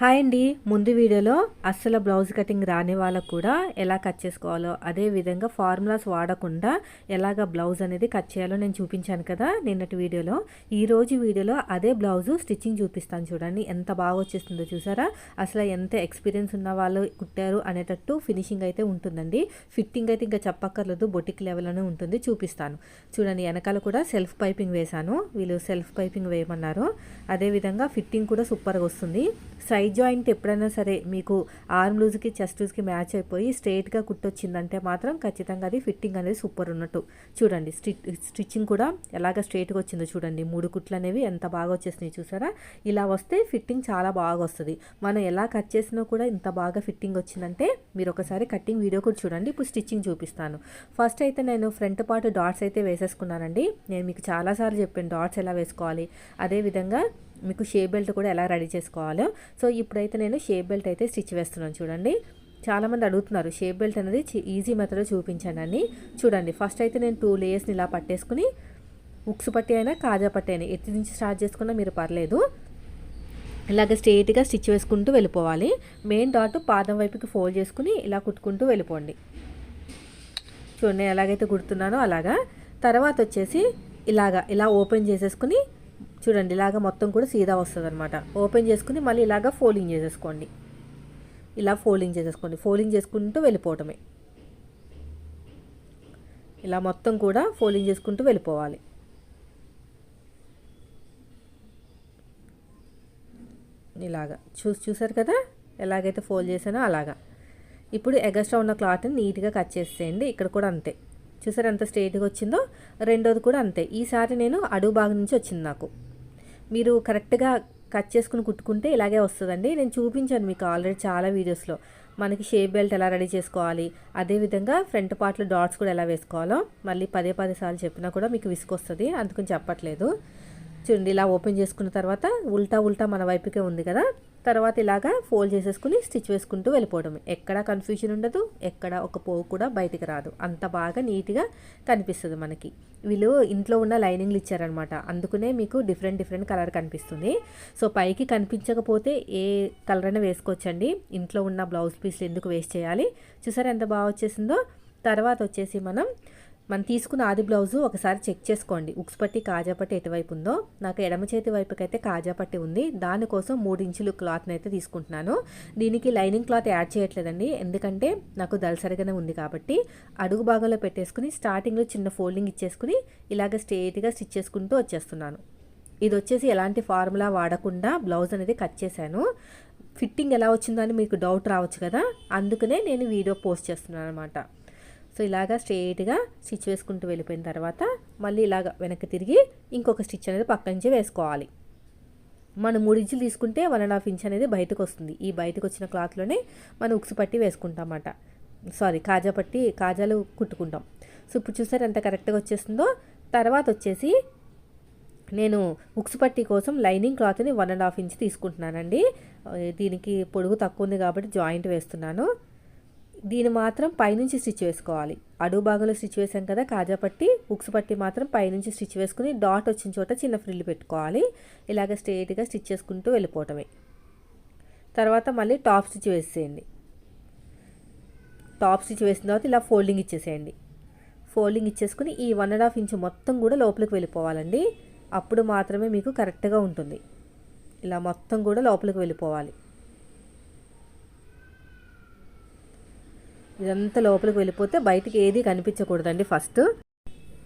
Hi అండి. ముందు వీడియోలో అస్సలు బ్లౌజ్ కటింగ్ రాని వాళ్ళకు కూడా ఎలా కట్ చేసుకోవాలో అదే విధంగా ఫార్ములాస్ వాడకుండా ఎలాగ బ్లౌజ్ అనేది కట్ చేయాలో నేను చూపించాను కదా నిన్నటి వీడియోలో. ఈ రోజు వీడియోలో అదే బ్లౌజు స్టిచ్చింగ్ చూపిస్తాను చూడండి. ఎంత బాగా వచ్చేస్తుందో చూసారా? అసలు ఎంత ఎక్స్పీరియన్స్ ఉన్న వాళ్ళు కుట్టారు అనేటట్టు ఫినిషింగ్ అయితే ఉంటుందండి. ఫిట్టింగ్ అయితే ఇంకా చెప్పక్కర్లేదు బొటిక్ లెవెల్లోనే ఉంటుంది. చూపిస్తాను. చూడండి వెనకాల కూడా సెల్ఫ్ పైపింగ్ వేశాను. వీళ్ళు సెల్ఫ్ పైపింగ్ వేయమన్నారు. అదేవిధంగా ఫిట్టింగ్ కూడా సూపర్గా వస్తుంది. సైజ్ జాయింట్ ఎప్పుడైనా సరే మీకు ఆర్మ్ లూజ్కి చెస్ట్ లూజ్కి మ్యాచ్ అయిపోయి స్ట్రైట్గా కుట్టొచ్చిందంటే మాత్రం ఖచ్చితంగా అది ఫిట్టింగ్ అనేది సూపర్ ఉన్నట్టు. చూడండి స్టి స్టిచ్చింగ్ కూడా ఎలాగ స్ట్రైట్గా వచ్చిందో చూడండి. మూడు కుట్లు అనేవి ఎంత బాగా వచ్చేసినాయి చూసారా? ఇలా వస్తే ఫిట్టింగ్ చాలా బాగా వస్తుంది. మనం ఎలా కట్ చేసినా కూడా ఇంత బాగా ఫిట్టింగ్ వచ్చిందంటే మీరు ఒకసారి కట్టింగ్ వీడియో కూడా చూడండి. ఇప్పుడు స్టిచ్చింగ్ చూపిస్తాను. ఫస్ట్ అయితే నేను ఫ్రంట్ పార్ట్ డాట్స్ అయితే వేసేసుకున్నానండి. నేను మీకు చాలాసార్లు చెప్పాను డాట్స్ ఎలా వేసుకోవాలి? అదేవిధంగా మీకు షేప్ బెల్ట్ కూడా ఎలా రెడీ చేసుకోవాలో. సో ఇప్పుడైతే నేను షేప్ బెల్ట్ అయితే స్టిచ్ వేస్తున్నాను చూడండి. చాలామంది అడుగుతున్నారు షేప్ బెల్ట్ అనేది ఈజీ మెథడ్లో చూపించాను అని. చూడండి ఫస్ట్ అయితే నేను టూ లేయర్స్ని ఇలా పట్టేసుకుని ఉక్స్ పట్టి అయినా కాజా పట్టి అయినా ఎత్తి నుంచి స్టార్ట్ చేసుకున్నా మీరు పర్లేదు. ఇలాగ స్ట్రేట్గా స్టిచ్ వేసుకుంటూ వెళ్ళిపోవాలి. మెయిన్ డాట్ పాదం వైపుకి ఫోల్డ్ చేసుకుని ఇలా కుట్టుకుంటూ వెళ్ళిపోండి. చూడండి ఎలాగైతే కుడుతున్నానో అలాగా. తర్వాత వచ్చేసి ఇలాగా ఇలా ఓపెన్ చేసేసుకుని చూడండి ఇలాగ మొత్తం కూడా సీదా వస్తుంది అనమాట ఓపెన్ చేసుకుని మళ్ళీ ఇలాగ ఫోల్డింగ్ చేసేసుకోండి. ఇలా ఫోల్డింగ్ చేసేసుకోండి. ఫోల్డింగ్ చేసుకుంటూ వెళ్ళిపోవటమే. ఇలా మొత్తం కూడా ఫోల్డింగ్ చేసుకుంటూ వెళ్ళిపోవాలి. ఇలాగా. చూసి చూసారు కదా? ఎలాగైతే ఫోల్డ్ చేసానో అలాగా. ఇప్పుడు ఎగస్ట్రా ఉన్న క్లాత్ని నీట్గా కట్ చేసేయండి. ఇక్కడ కూడా అంతే. చూసారు ఎంత స్ట్రైట్గా వచ్చిందో? రెండోది కూడా అంతే. ఈసారి నేను అడుగు భాగం నుంచి వచ్చింది నాకు. మీరు కరెక్ట్గా కట్ చేసుకుని కుట్టుకుంటే ఇలాగే వస్తుందండి. నేను చూపించాను మీకు ఆల్రెడీ చాలా వీడియోస్లో. మనకి షేప్ బెల్ట్ ఎలా రెడీ చేసుకోవాలి అదేవిధంగా ఫ్రంట్ పార్ట్లో డాట్స్ కూడా ఎలా వేసుకోవాలో మళ్ళీ పదే పదే సార్లు చెప్పినా కూడా మీకు విసుకొస్తుంది అందుకని చెప్పట్లేదు. చూడండి ఇలా ఓపెన్ చేసుకున్న తర్వాత ఉల్టా ఉల్టా మన వైపుకే ఉంది కదా. తర్వాత ఇలాగా ఫోల్డ్ చేసేసుకుని స్టిచ్ వేసుకుంటూ వెళ్ళిపోవడం ఎక్కడ కన్ఫ్యూజన్ ఉండదు ఎక్కడ ఒక పోవు కూడా బయటికి రాదు. అంత బాగా నీట్గా కనిపిస్తుంది మనకి. వీళ్ళు ఇంట్లో ఉన్న లైనింగ్లు ఇచ్చారనమాట అందుకనే మీకు డిఫరెంట్ డిఫరెంట్ కలర్ కనిపిస్తుంది. సో పైకి కనిపించకపోతే ఏ కలర్ అయినా వేసుకోవచ్చండి. ఇంట్లో ఉన్న బ్లౌజ్ పీస్లు ఎందుకు వేస్ట్ చేయాలి? చూసారా ఎంత బాగా వచ్చేసిందో? తర్వాత వచ్చేసి మనం మనం తీసుకున్న ఆది బ్లౌజు ఒకసారి చెక్ చేసుకోండి. ఉక్స్ పట్టి కాజా పట్టి ఎటువైపు ఉందో. నాకు ఎడమ చేతి వైపుకైతే కాజా పట్టి ఉంది. దానికోసం మూడు ఇంచులు క్లాత్ని అయితే తీసుకుంటున్నాను. దీనికి లైనింగ్ క్లాత్ యాడ్ చేయట్లేదండి. ఎందుకంటే నాకు దళసరిగానే ఉంది కాబట్టి అడుగు భాగంలో పెట్టేసుకుని స్టార్టింగ్లో చిన్న ఫోల్డింగ్ ఇచ్చేసుకుని ఇలాగ స్ట్రేట్గా స్టిచ్ చేసుకుంటూ వచ్చేస్తున్నాను. ఇది వచ్చేసి ఎలాంటి ఫార్ములా వాడకుండా బ్లౌజ్ అనేది కట్ చేశాను. ఫిట్టింగ్ ఎలా వచ్చిందో మీకు డౌట్ రావచ్చు కదా. అందుకనే నేను వీడియో పోస్ట్ చేస్తున్నాను అనమాట సో ఇలాగా స్ట్రేట్గా స్టిచ్ వేసుకుంటూ వెళ్ళిపోయిన తర్వాత మళ్ళీ ఇలాగ వెనక్కి తిరిగి ఇంకొక స్టిచ్ అనేది పక్క నుంచి వేసుకోవాలి. మనం మూడు ఇంచులు తీసుకుంటే వన్ అండ్ హాఫ్ ఇంచ్ అనేది బయటకు వస్తుంది. ఈ బయటకు వచ్చిన క్లాత్లోనే మనం ఉక్సు పట్టి వేసుకుంటామన్నమాట. సారీ కాజా పట్టి కాజాలు కుట్టుకుంటాం. సో ఇప్పుడు చూసారు ఎంత కరెక్ట్గా వచ్చేస్తుందో? తర్వాత వచ్చేసి నేను ఉక్స్ పట్టి కోసం లైనింగ్ క్లాత్ని వన్ అండ్ హాఫ్ ఇంచ్ తీసుకుంటున్నానండి. దీనికి పొడుగు తక్కువ ఉంది కాబట్టి జాయింట్ వేస్తున్నాను. దీని మాత్రం పైనుంచి స్టిచ్ వేసుకోవాలి. అడుగు భాగంలో స్టిచ్ వేసాం కదా కాజా పట్టి ఉక్స్ పట్టి మాత్రం పైనుంచి స్టిచ్ వేసుకుని డాట్ వచ్చిన చోట చిన్న ఫ్రిల్ పెట్టుకోవాలి. ఇలాగ స్ట్రేట్గా స్టిచ్ చేసుకుంటూ వెళ్ళిపోవటమే. తర్వాత మళ్ళీ టాప్ స్టిచ్ వేసేయండి. టాప్ స్టిచ్ వేసిన తర్వాత ఇలా ఫోల్డింగ్ ఇచ్చేసేయండి. ఫోల్డింగ్ ఇచ్చేసుకుని ఈ వన్ అండ్ హాఫ్ ఇంచ్ మొత్తం కూడా లోపలికి వెళ్ళిపోవాలండి. అప్పుడు మాత్రమే మీకు కరెక్ట్గా ఉంటుంది. ఇలా మొత్తం కూడా లోపలికి వెళ్ళిపోవాలి. ఇదంతా లోపలికి వెళ్ళిపోతే బయటికి ఏది కనిపించకూడదండి ఫస్ట్.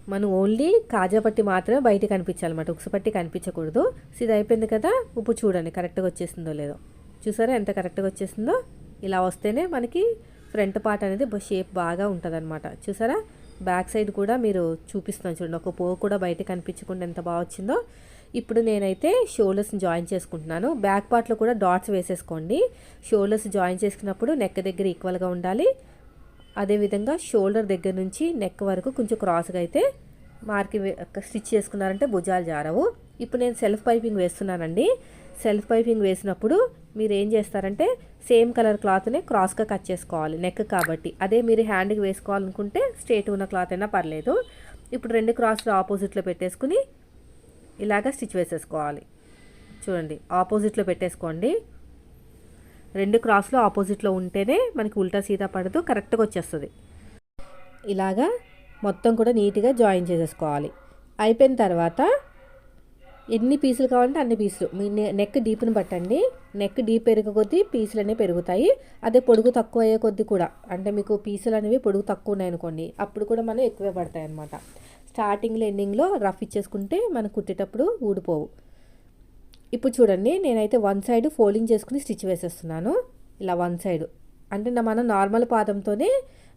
మనం ఓన్లీ కాజా పట్టి మాత్రమే బయటికి కనిపించాలన్నమాట. ఉక్సపట్టి కనిపించకూడదు. సో ఇది అయిపోయింది కదా ఉప్పు చూడండి కరెక్ట్గా వచ్చేసిందో లేదో. చూసారా ఎంత కరెక్ట్గా వచ్చేసిందో? ఇలా వస్తేనే మనకి ఫ్రంట్ పార్ట్ అనేది షేప్ బాగా ఉంటుంది చూసారా? బ్యాక్ సైడ్ కూడా మీరు చూపిస్తాను చూడండి. ఒక పో కూడా బయట కనిపించకుండా ఎంత బాగా వచ్చిందో. ఇప్పుడు నేనైతే షోల్డర్స్ని జాయిన్ చేసుకుంటున్నాను. బ్యాక్ పార్ట్లో కూడా డాట్స్ వేసేసుకోండి. షోల్డర్స్ జాయిన్ చేసుకున్నప్పుడు నెక్ దగ్గర ఈక్వల్గా ఉండాలి. అదేవిధంగా షోల్డర్ దగ్గర నుంచి నెక్ వరకు కొంచెం క్రాస్గా అయితే మార్కి స్టిచ్ చేసుకున్నారంటే భుజాలు జారవు. ఇప్పుడు నేను సెల్ఫ్ పైపింగ్ వేస్తున్నానండి. సెల్ఫ్ పైపింగ్ వేసినప్పుడు మీరు ఏం చేస్తారంటే సేమ్ కలర్ క్లాత్నే క్రాస్గా కట్ చేసుకోవాలి నెక్ కాబట్టి. అదే మీరు హ్యాండ్కి వేసుకోవాలనుకుంటే స్ట్రేట్ ఉన్న క్లాత్ అయినా పర్లేదు. ఇప్పుడు రెండు క్రాస్లు ఆపోజిట్లో పెట్టేసుకుని ఇలాగ స్టిచ్ వేసేసుకోవాలి. చూడండి ఆపోజిట్లో పెట్టేసుకోండి. రెండు క్రాస్లో ఆపోజిట్లో ఉంటేనే మనకి ఉల్టా సీదా పడదు కరెక్ట్గా వచ్చేస్తుంది. ఇలాగా మొత్తం కూడా నీట్గా జాయిన్ చేసేసుకోవాలి. అయిపోయిన తర్వాత ఎన్ని పీసులు కావాలంటే అన్ని పీసులు. మీ నెక్ డీప్ని పట్టండి నెక్ డీప్ పెరిగే కొద్దీ పీసులు అనేవి పెరుగుతాయి. అదే పొడుగు తక్కువ అయ్యే కొద్దీ కూడా. అంటే మీకు పీసులు అనేవి పొడుగు తక్కువ ఉన్నాయనుకోండి అప్పుడు కూడా మనం ఎక్కువే పడతాయి అనమాట స్టార్టింగ్లో ఎండింగ్లో రఫ్ ఇచ్చేసుకుంటే మనం కుట్టేటప్పుడు ఊడిపోవు. ఇప్పుడు చూడండి నేనైతే వన్ సైడ్ ఫోల్డింగ్ చేసుకుని స్టిచ్ వేసేస్తున్నాను. ఇలా వన్ సైడ్. అంటే మనం నార్మల్ పాదంతోనే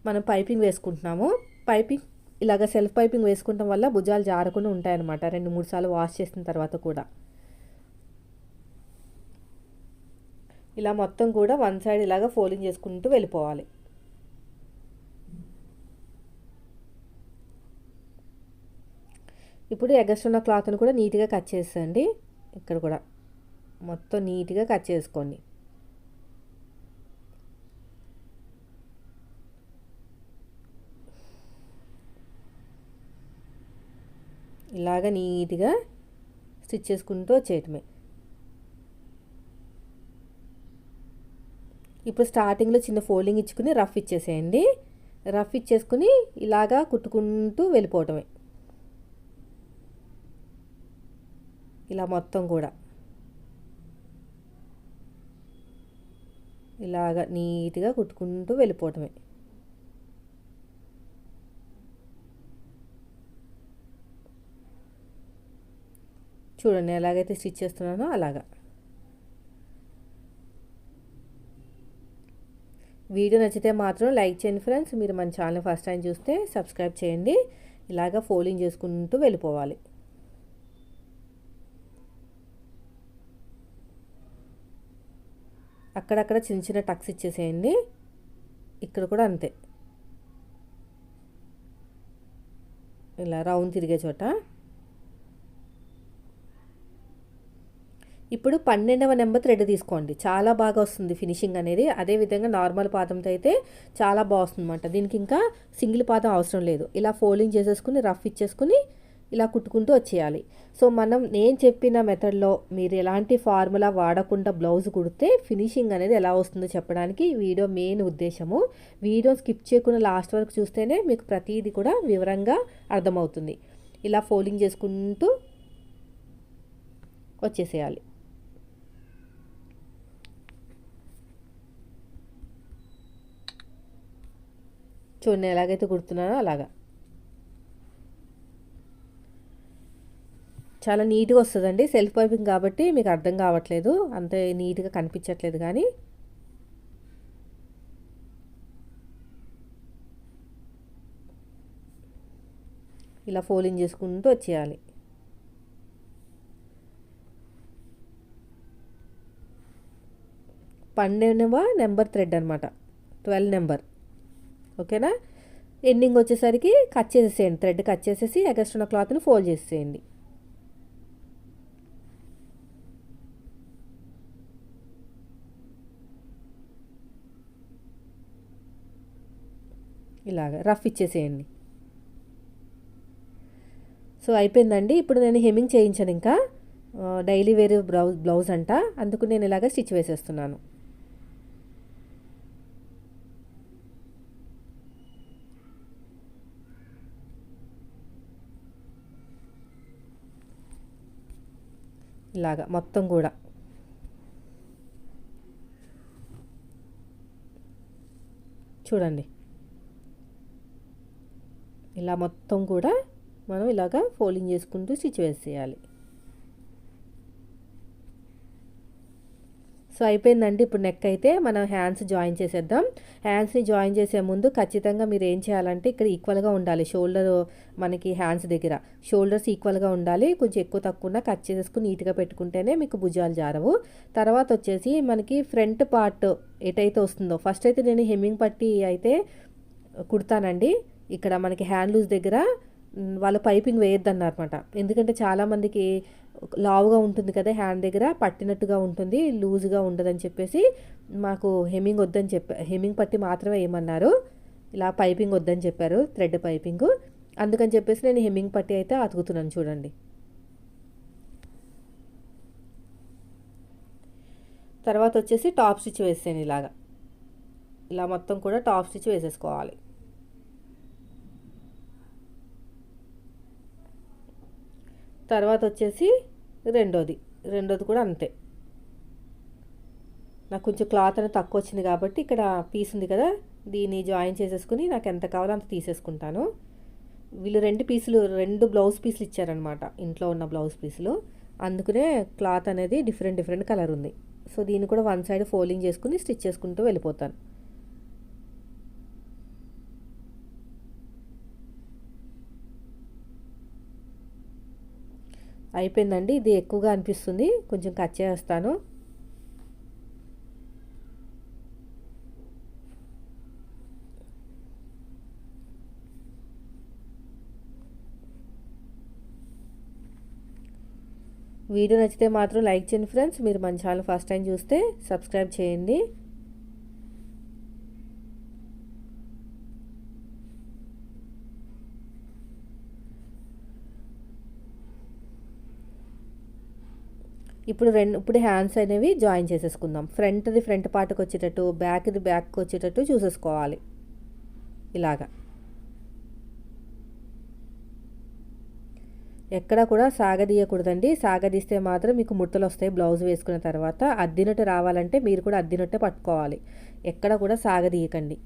మనం పైపింగ్ వేసుకుంటున్నాము. పైపింగ్ ఇలాగ సెల్ఫ్ పైపింగ్ వేసుకుంటాం వల్ల భుజాలు జారకుండా ఉంటాయన్నమాట. రెండు మూడు సార్లు వాష్ చేసిన తర్వాత కూడా. ఇలా మొత్తం కూడా వన్ సైడ్ ఇలాగ ఫోల్డింగ్ చేసుకుంటూ వెళ్ళిపోవాలి. ఇప్పుడు ఎగస్ట్రున్న క్లాత్ని కూడా నీట్గా కట్ చేసేయండి. ఇక్కడ కూడా. మొత్తం నీట్గా కట్ చేసుకోండి. ఇలాగ నీట్గా స్టిచ్ చేసుకుంటూ వచ్చేయటమే. ఇప్పుడు స్టార్టింగ్లో చిన్న ఫోల్డింగ్ ఇచ్చుకుని రఫ్ ఇచ్చేసేయండి. రఫ్ ఇచ్చేసుకుని ఇలాగా కుట్టుకుంటూ వెళ్ళిపోవటమే. ఇలా మొత్తం కూడా. ఇలాగ నీట్గా కుట్టుకుంటూ వెళ్ళిపోవటమే చూడండి ఎలాగైతే స్టిచ్ చేస్తున్నానో అలాగా. వీడియో నచ్చితే మాత్రం లైక్ చేయండి ఫ్రెండ్స్. మీరు మన ఛానల్ ఫస్ట్ టైం చూస్తే సబ్స్క్రైబ్ చేయండి. ఇలాగ ఫోల్డింగ్ చేసుకుంటూ వెళ్ళిపోవాలి. అక్కడక్కడ చిన్న చిన్న టక్స్ ఇచ్చేసేయండి. ఇక్కడ కూడా అంతే. ఇలా రౌండ్ తిరిగే చోట. ఇప్పుడు పన్నెండవ నెంబర్ థ్రెడ్ తీసుకోండి. చాలా బాగా వస్తుంది ఫినిషింగ్ అనేది. అదేవిధంగా నార్మల్ పాదంతో అయితే చాలా బాగా అనమాట దీనికి ఇంకా సింగిల్ పాదం అవసరం లేదు. ఇలా ఫోల్డింగ్ చేసేసుకుని రఫ్ ఇచ్చేసుకుని ఇలా కుట్టుకుంటూ వచ్చేయాలి. సో మనం నేను చెప్పిన మెథడ్లో మీరు ఎలాంటి ఫార్ములా వాడకుండా బ్లౌజ్ కుడితే ఫినిషింగ్ అనేది ఎలా వస్తుందో చెప్పడానికి వీడియో మెయిన్ ఉద్దేశము. వీడియో స్కిప్ చేయకుండా లాస్ట్ వరకు చూస్తేనే మీకు ప్రతిదీ కూడా వివరంగా అర్థమవుతుంది. ఇలా ఫోల్డింగ్ చేసుకుంటూ వచ్చేసేయాలి. చూడండి ఎలాగైతే కుడుతున్నానో అలాగా. చాలా నీట్గా వస్తుందండి. సెల్ఫ్ పైపింగ్ కాబట్టి మీకు అర్థం కావట్లేదు. అంత నీట్గా కనిపించట్లేదు కానీ. ఇలా ఫోలింగ్ చేసుకుంటూ వచ్చేయాలి. పన్నెండవ నెంబర్ థ్రెడ్ అనమాట ట్వెల్వ్ నెంబర్. ఓకేనా? ఎండింగ్ వచ్చేసరికి కట్ చేసేసేయండి. థ్రెడ్ కట్ చేసేసి ఎగస్ట్రున్న క్లాత్ని ఫోల్డ్ చేసేయండి ఇలాగ. రఫ్ ఇచ్చేసేయండి. సో అయిపోయిందండి. ఇప్పుడు నేను హెమ్మింగ్ చేయించాను ఇంకా. డైలీ వేర్ బ్లౌజ్ బ్లౌజ్ అంట. అందుకు నేను ఇలాగ స్టిచ్ వేసేస్తున్నాను. ఇలాగా మొత్తం కూడా. చూడండి. ఇలా మొత్తం కూడా మనం ఇలాగా ఫోల్డింగ్ చేసుకుంటూ స్టిచ్ వేసేయాలి. సో అయిపోయిందండి. ఇప్పుడు నెక్ అయితే మనం హ్యాండ్స్ జాయిన్ చేసేద్దాం. హ్యాండ్స్ని జాయిన్ చేసే ముందు ఖచ్చితంగా మీరు ఏం చేయాలంటే ఇక్కడ ఈక్వల్గా ఉండాలి. షోల్డర్ మనకి హ్యాండ్స్ దగ్గర. షోల్డర్స్ ఈక్వల్గా ఉండాలి. కొంచెం ఎక్కువ తక్కువ కట్ చేసేసుకుని నీట్గా పెట్టుకుంటేనే మీకు భుజాలు జారవు. తర్వాత వచ్చేసి మనకి ఫ్రంట్ పార్ట్ ఎటైతే వస్తుందో ఫస్ట్ అయితే నేను హెమ్మింగ్ పట్టి అయితే కుడతానండి. ఇక్కడ మనకి హ్యాండ్ లూజ్ దగ్గర వాళ్ళ పైపింగ్ వేయొద్దన్నారనమాట ఎందుకంటే చాలామందికి లావుగా ఉంటుంది కదా హ్యాండ్ దగ్గర పట్టినట్టుగా ఉంటుంది లూజ్గా ఉండదని చెప్పేసి మాకు హెమ్మింగ్ వద్దని చెప్పా హెమ్మింగ్ పట్టి మాత్రమే ఏమన్నారు ఇలా పైపింగ్ వద్దని చెప్పారు థ్రెడ్ పైపింగ్ అందుకని చెప్పేసి నేను హెమ్మింగ్ పట్టి అయితే అతుకుతున్నాను చూడండి. తర్వాత వచ్చేసి టాప్ స్టిచ్ వేసాను ఇలాగా. ఇలా మొత్తం కూడా టాప్ స్టిచ్ వేసేసుకోవాలి. తర్వాత వచ్చేసి రెండోది. రెండోది కూడా అంతే. నాకు కొంచెం క్లాత్ అనేది తక్కువ వచ్చింది కాబట్టి ఇక్కడ పీస్ ఉంది కదా దీన్ని జాయిన్ చేసేసుకుని నాకు ఎంత కావాలో అంత తీసేసుకుంటాను. వీళ్ళు రెండు పీసులు రెండు బ్లౌజ్ పీసులు ఇచ్చారనమాట ఇంట్లో ఉన్న బ్లౌజ్ పీసులు. అందుకనే క్లాత్ అనేది డిఫరెంట్ డిఫరెంట్ కలర్ ఉంది. సో దీన్ని కూడా వన్ సైడ్ ఫోల్డింగ్ చేసుకుని స్టిచ్ చేసుకుంటూ వెళ్ళిపోతాను. అయిపోయిందండి. ఇది ఎక్కువగా అనిపిస్తుంది. కొంచెం కట్ చేస్తాను. వీడియో నచ్చితే మాత్రం లైక్ చేయండి ఫ్రెండ్స్. మీరు మన ఛానల్ ఫస్ట్ టైం చూస్తే సబ్స్క్రైబ్ చేయండి. ఇప్పుడు రెండు ఇప్పుడు హ్యాండ్స్ అనేవి జాయిన్ చేసేసుకుందాం. ఫ్రంట్ది ఫ్రంట్ పార్ట్కి వచ్చేటట్టు బ్యాక్ది బ్యాక్కి వచ్చేటట్టు చూసేసుకోవాలి. ఇలాగా. ఎక్కడా కూడా సాగదీయకూడదండి. సాగదీస్తే మాత్రం మీకు ముట్టలు వస్తాయి బ్లౌజ్ వేసుకున్న తర్వాత. అద్దినట్టు రావాలంటే మీరు కూడా అద్దినట్టే పట్టుకోవాలి. ఎక్కడ కూడా సాగదీయకండి.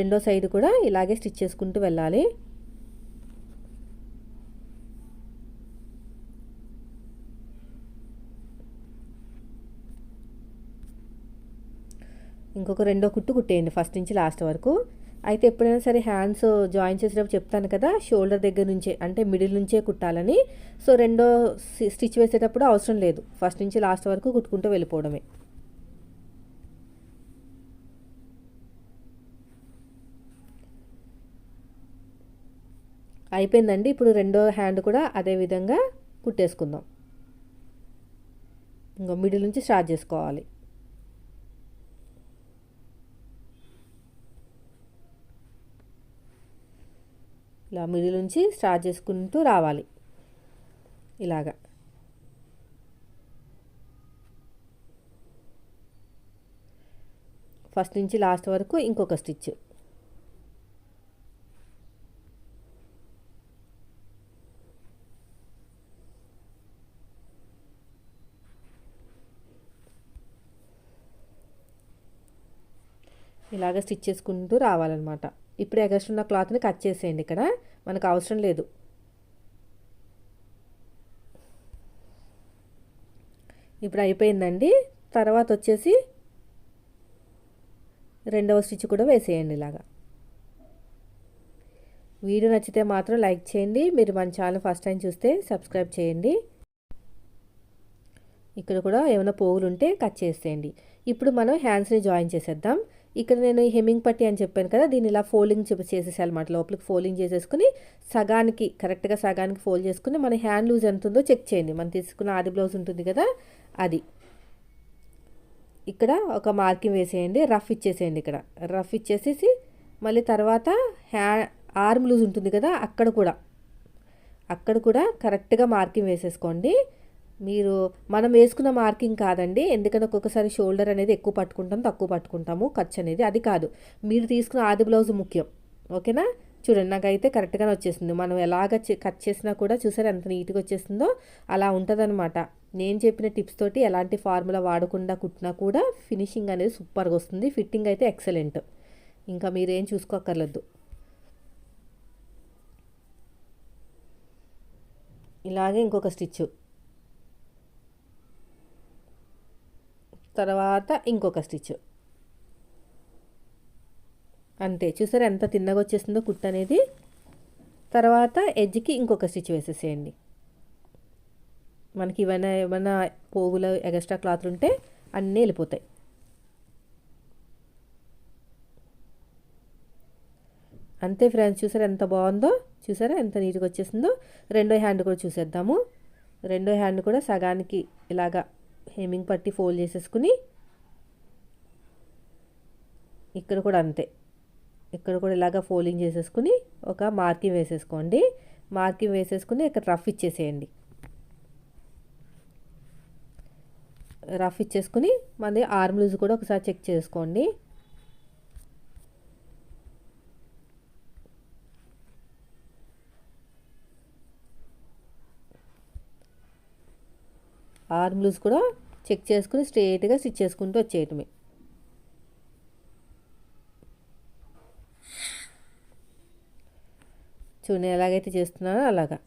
రెండో సైడ్ కూడా ఇలాగే స్టిచ్ చేసుకుంటూ వెళ్ళాలి. ఇంకొక రెండో కుట్టు కుట్టేయండి ఫస్ట్ నుంచి లాస్ట్ వరకు. అయితే ఎప్పుడైనా సరే హ్యాండ్స్ జాయిన్ చేసేటప్పుడు చెప్తాను కదా షోల్డర్ దగ్గర నుంచే అంటే మిడిల్ నుంచే కుట్టాలని. సో రెండో స్టిచ్ వేసేటప్పుడు అవసరం లేదు ఫస్ట్ నుంచి లాస్ట్ వరకు కుట్టుకుంటూ వెళ్ళిపోవడమే. అయిపోయిందండి. ఇప్పుడు రెండో హ్యాండ్ కూడా అదే విధంగా కుట్టేసుకుందాం. ఇంకో మిడిల్ నుంచి స్టార్ట్ చేసుకోవాలి. ఇలా మిడిల్ నుంచి స్టార్ట్ చేసుకుంటూ రావాలి. ఇలాగా. ఫస్ట్ నుంచి లాస్ట్ వరకు ఇంకొక స్టిచ్. ఇలాగ స్టిచ్ చేసుకుంటూ రావాలన్నమాట. ఇప్పుడు ఎగస్ట్ ఉన్న క్లాత్ని కట్ చేసేయండి ఇక్కడ. మనకు అవసరం లేదు. ఇప్పుడు అయిపోయిందండి. తర్వాత వచ్చేసి రెండవ స్టిచ్ కూడా వేసేయండి ఇలాగా. వీడియో నచ్చితే మాత్రం లైక్ చేయండి. మీరు మన ఛానల్ ఫస్ట్ టైం చూస్తే సబ్స్క్రైబ్ చేయండి. ఇక్కడ కూడా ఏమైనా పోగులు ఉంటే కట్ చేసేయండి. ఇప్పుడు మనం హ్యాండ్స్ని జాయిన్ చేసేద్దాం. ఇక్కడ నేను హెమ్మింగ్ పట్టి అని చెప్పాను కదా దీన్ని ఇలా ఫోల్డింగ్ చేసేసాలన్నమాట లోపలికి ఫోల్డింగ్ చేసేసుకుని సగానికి కరెక్ట్గా సగానికి ఫోల్డ్ చేసుకుని మన హ్యాండ్ లూజ్ ఎంత ఉందో చెక్ చేయండి. మనం తీసుకున్న ఆది బ్లౌజ్ ఉంటుంది కదా అది. ఇక్కడ ఒక మార్కింగ్ వేసేయండి రఫ్ ఇచ్చేసేయండి ఇక్కడ. రఫ్ ఇచ్చేసేసి మళ్ళీ తర్వాత హ్యా ఆర్మ్ లూజ్ ఉంటుంది కదా అక్కడ కూడా. అక్కడ కూడా కరెక్ట్గా మార్కింగ్ వేసేసుకోండి. మీరు మనం వేసుకున్న మార్కింగ్ కాదండి. ఎందుకంటే ఒక్కొక్కసారి షోల్డర్ అనేది ఎక్కువ పట్టుకుంటాం తక్కువ పట్టుకుంటాము. ఖర్చు అనేది అది కాదు. మీరు తీసుకున్న ఆది బ్లౌజ్ ముఖ్యం. ఓకేనా? చూడండి నాకైతే కరెక్ట్గానే వచ్చేసింది. మనం ఎలాగ కట్ చేసినా కూడా చూసారు ఎంత నీట్గా వచ్చేస్తుందో అలా ఉంటుందన్నమాట. నేను చెప్పిన టిప్స్ తోటి ఎలాంటి ఫార్ములా వాడకుండా కుట్టినా కూడా ఫినిషింగ్ అనేది సూపర్గా వస్తుంది. ఫిట్టింగ్ అయితే ఎక్సలెంట్. ఇంకా మీరేం చూసుకోక్కర్లేదు. ఇలాగే ఇంకొక స్టిచ్ తర్వాత ఇంకొక స్టిచ్. అంతే చూసారా ఎంత తిన్నగా వచ్చేస్తుందో కుట్ అనేది? తర్వాత ఎడ్జ్కి ఇంకొక స్టిచ్ వేసేసేయండి. మనకి ఏమైనా ఏమైనా పోగులు ఎగస్ట్రా క్లాత్లు ఉంటే అన్నీ వెళ్ళిపోతాయి. అంతే ఫ్రెండ్స్ చూసారా ఎంత బాగుందో? చూసారా ఎంత నీట్గా వచ్చేసిందో? రెండో హ్యాండ్ కూడా చూసేద్దాము. రెండో హ్యాండ్ కూడా సగానికి ఇలాగా హేమింగ్ పట్టి ఫోల్డ్ చేసేసుకుని ఇక్కడ కూడా అంతే. ఇక్కడ కూడా ఇలాగా ఫోల్డింగ్ చేసేసుకుని ఒక మార్కింగ్ వేసేసుకోండి. మార్కింగ్ వేసేసుకుని ఇక్కడ రఫ్ ఇచ్చేసేయండి. రఫ్ ఇచ్చేసుకుని మళ్ళీ ఆర్మ్ లూజ్ కూడా ఒకసారి చెక్ చేసుకోండి. ఆర్మ్ లూజ్ కూడా చెక్ చేసుకుని స్ట్రైట్గా స్టిచ్ చేసుకుంటూ వచ్చేయటమే. చూడండి ఎలాగైతే చేస్తున్నానో అలాగా.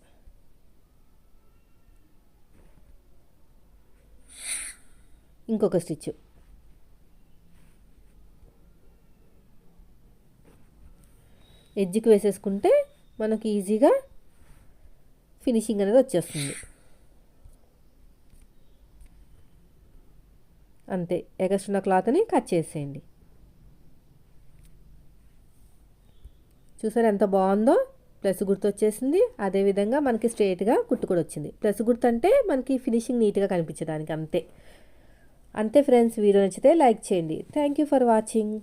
ఇంకొక స్టిచ్. ఎడ్జ్కి వేసేసుకుంటే మనకి ఈజీగా ఫినిషింగ్ అనేది వచ్చేస్తుంది. అంతే. ఎగస్ట్రున్న క్లాత్ని కట్ చేసేయండి. చూసారు ఎంత బాగుందో? ప్లస్ గుర్తు వచ్చేసింది. అదేవిధంగా మనకి స్ట్రైట్గా కుట్టు కూడా వచ్చింది. ప్లస్ గుర్తు అంటే మనకి ఫినిషింగ్ నీట్గా కనిపించడానికి అంతే. అంతే ఫ్రెండ్స్ వీడియో నచ్చితే లైక్ చేయండి. Thank you for watching.